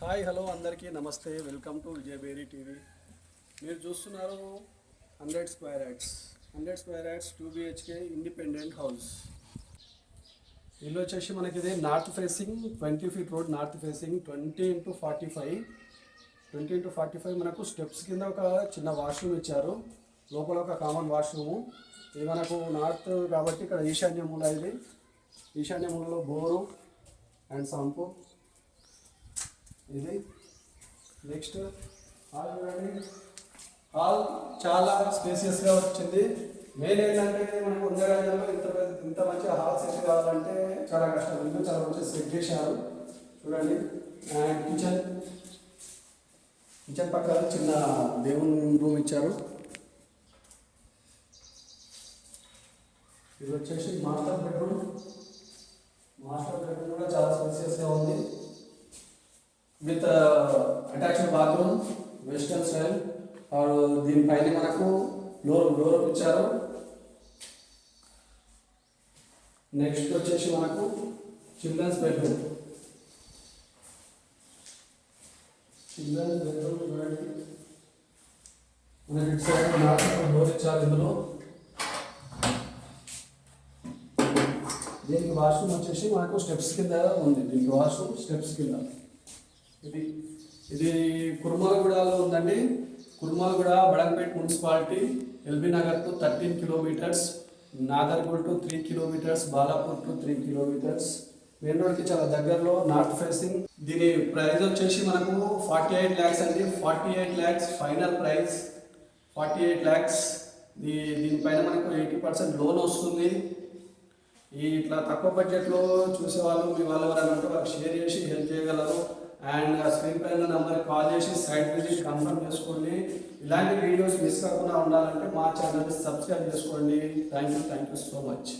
Hi hello అందరికీ నమస్తే. Welcome to Vijayabheri TV. మీరు చూస్తున్నారు hundred square yards. Hundred square yards two BHK independent house. ఇల్లు వచ్చేసి మనకి ఇది north facing twenty feet road north facing twenty into forty five. Twenty into forty five మనకు steps కింద ఒక చిన్న వాష్రూమ్ ఇచ్చారు. లోపల ఒక కామన్ వాష్రూము. ఇది మనకు నార్త్ కాబట్టి ఇక్కడ ఈశాన్య మూల ఇది. ఈశాన్య మూలలో బోరు అండ్ సంపు ఇది. నెక్స్ట్ హాల్ చూడండి. హాల్ చాలా స్పేసియస్గా వచ్చింది. మెయిన్ ఏంటంటే మనకు వంద ఇంత పెద్ద ఇంత మంచి హాల్ సెట్ కావాలంటే చాలా కష్టం. ఇల్లు చాలా మంచి సెట్ చేశారు. చూడండి. అండ్ కిచెన్ కిచెన్ పక్కన చిన్న దేవుని రూమ్ ఇచ్చారు. ఇది వచ్చేసి మాస్టర్ బెడ్రూమ్ మాస్టర్ బెడ్రూమ్ కూడా చాలా స్పేసియస్గా ఉంది. With attached bathroom western style దీనిపైన మనకు డోర్ డోర్ ఇచ్చారు. నెక్స్ట్ వచ్చేసి మనకు చిల్డ్రన్స్ బెడ్రూమ్ చిల్డ్రన్స్ బెడ్రూమ్ చూడండి మనకి ఇటు సైడ్ డోర్ ఇచ్చారు ఇందులో. దీనికి వాష్రూమ్ వచ్చేసి మనకు స్టెప్స్ కింద ఉంది. దీనికి వాష్రూమ్ స్టెప్స్ కింద. ఇది ఇది కుర్మలగూడలో ఉందండి. Kurmalguda Badangpet municipality LB Nagar to thirteen kilometres Nagole to three kilometres Balapur to three kilometres. Main రోడ్కి చాలా దగ్గరలో నార్త్ ఫేసింగ్. దీని ప్రైస్ వచ్చేసి మనకు ఫార్టీ ఎయిట్ ల్యాక్స్ అండి. Forty eight lakhs final price. Forty eight lakhs. దీ దీనిపైన మనకు ఎయిటీ పర్సెంట్ లోన్ వస్తుంది. ఈ ఇట్లా తక్కువ బడ్జెట్లో చూసే వాళ్ళు మీ వాళ్ళు ఎవరైనా ఉంటే వాళ్ళకి షేర్ చేసి హెల్ప్ చేయగలరు. అండ్ స్క్రీన్ uh, పైన నెంబర్కి కాల్ చేసి సైట్ విజిట్ కన్ఫర్మ్ చేసుకోండి. ఇలాంటి వీడియోస్ మిస్ కాకుండా ఉండాలంటే మా ఛానల్ని సబ్స్క్రైబ్ చేసుకోండి. Thank you thank you so much